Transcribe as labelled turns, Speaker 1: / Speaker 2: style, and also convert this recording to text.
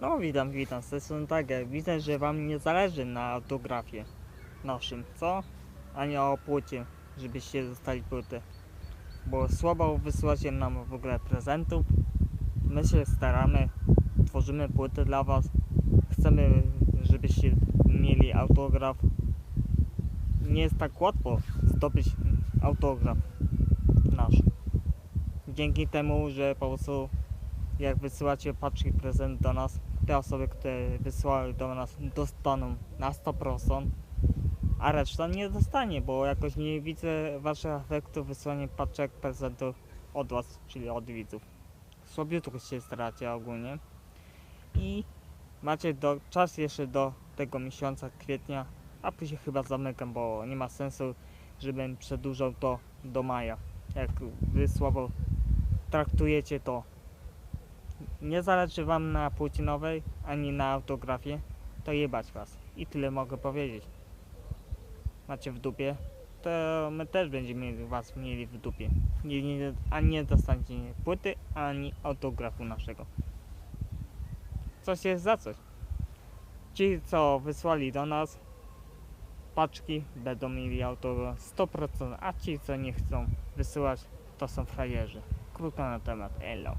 Speaker 1: No witam, witam, z tej Tiger. Widzę, że wam nie zależy na autografie naszym, co? Ani o płycie, żebyście dostali płytę. Bo słabo wysyłacie nam w ogóle prezentów. My się staramy, tworzymy płytę dla was. Chcemy, żebyście mieli autograf. Nie jest tak łatwo zdobyć autograf nasz. Dzięki temu, że po prostu jak wysyłacie paczki prezent do nas, te osoby, które wysyłały do nas dostaną na 100%, a reszta nie dostanie, bo jakoś nie widzę waszych efektów wysyłania paczek prezentów od was, czyli od widzów. Słabiutko się staracie ogólnie i macie do, czas jeszcze do tego miesiąca kwietnia, a później chyba zamykam, bo nie ma sensu, żebym przedłużał to do maja. Jak wy słabo traktujecie to nie zależy wam na płcinowej ani na autografie, to jebać was. I tyle mogę powiedzieć. Macie w dupie, to my też będziemy was mieli w dupie. Nie, nie, ani nie dostaniecie płyty, ani autografu naszego. Coś jest za coś. Ci, co wysłali do nas paczki, będą mieli autograf 100%, a ci, co nie chcą wysyłać, to są frajerzy. Krótko na temat. Elo.